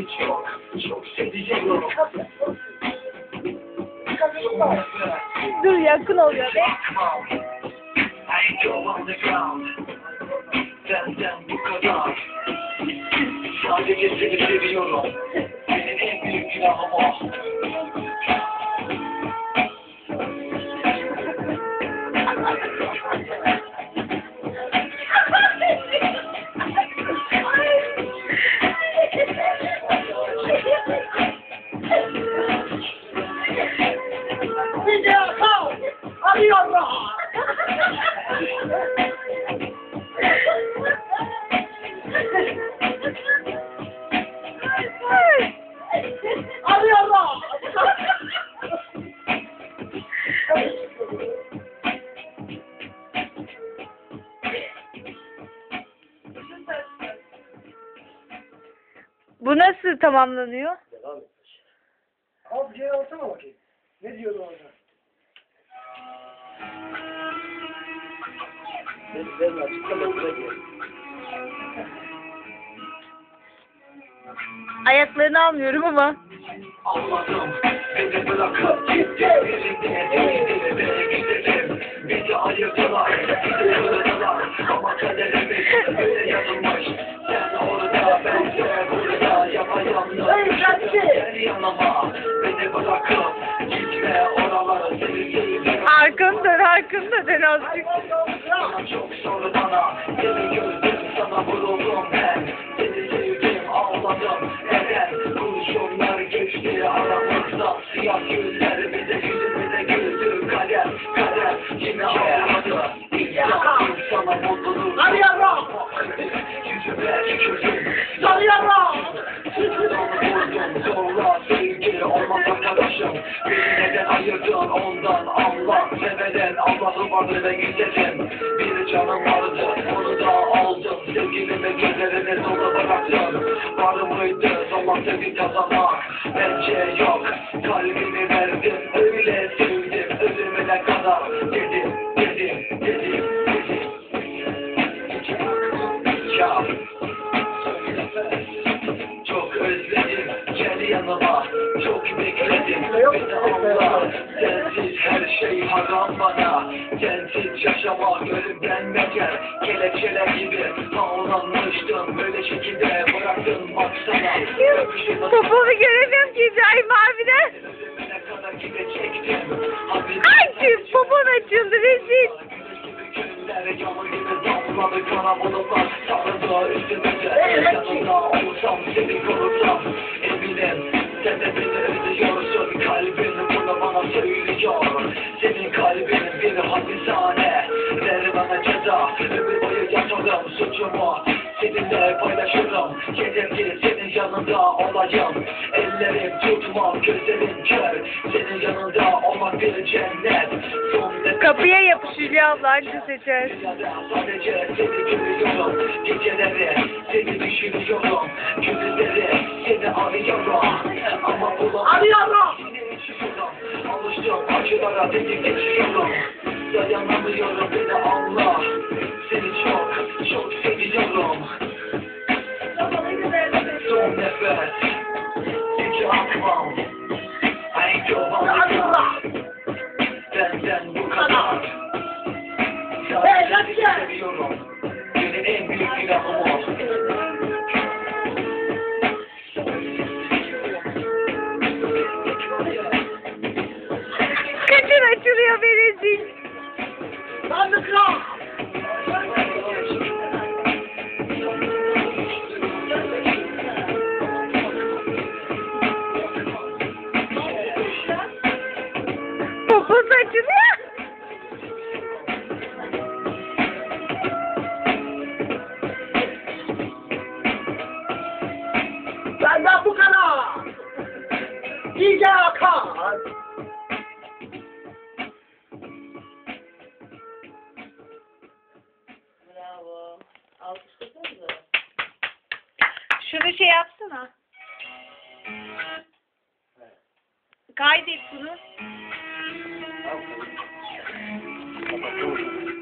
Seni çok, çok seveceğim. Dur yakın oluyor be. Benden bu kadar. Sadece seni seviyorum. Senin en büyük günahım o. Bu nasıl tamamlanıyor? Devam et. Al bir şey alsana bakayım. Ne diyordu orada? Açıklamasına. Ayaklarını almıyorum ama. Anladım. Beni bırakıp gitti. Birlikte değildi ve gidelim. Bizi ayırdılar. Bizi kırdılar. Ama kaderimiz böyle yazılmış. Sen orada ben de burada. Yapayalnız. Gel yanıma. Beni bırakıp Arkanı dön arkanı da dön azıcık. Allah'ı vardı güzelim Bir canım vardı. Onu da aldım. Sevgilimi gözlerine dolu bıraktım Var mıydı? Zaman sevgi kazanmak Bence yok. Kalbimi verdim. Öyle sevdim. Ölümüne kadar Dedim dedim dedim dedim. Çok özledim. Gel yanıma. Çok bekledim. Sensiz her şey haram bana Sensiz yaşamak ölümden beter. Kelepçeler gibi bağlanmıştım Böyle şekilde bıraktım baksana. Popomu göremiyorum ki İbrahim Haberi- Ay popon açıldı rezil. Eminim sen de beni özlüyorsun yatarım suçumu Seninle paylaşırım. Ki senin yanında olayım Ellerim tutmam gözlerim kör. Senin yanında olmak bir cennet. Kapıya yapış Hülya abla anca seçer. Sadece seni görüyorum. Geceleri seni düşünüyorum. Gündüzleri seni arıyorum. Ama bulamıyorum Arıyorum! Alıştım acılara beni geçiyorum Dayanamıyorum beni anla Poposu açılıyor. Benden bu kadar! İyice akar! Şey yapsana. Kaydet bunu.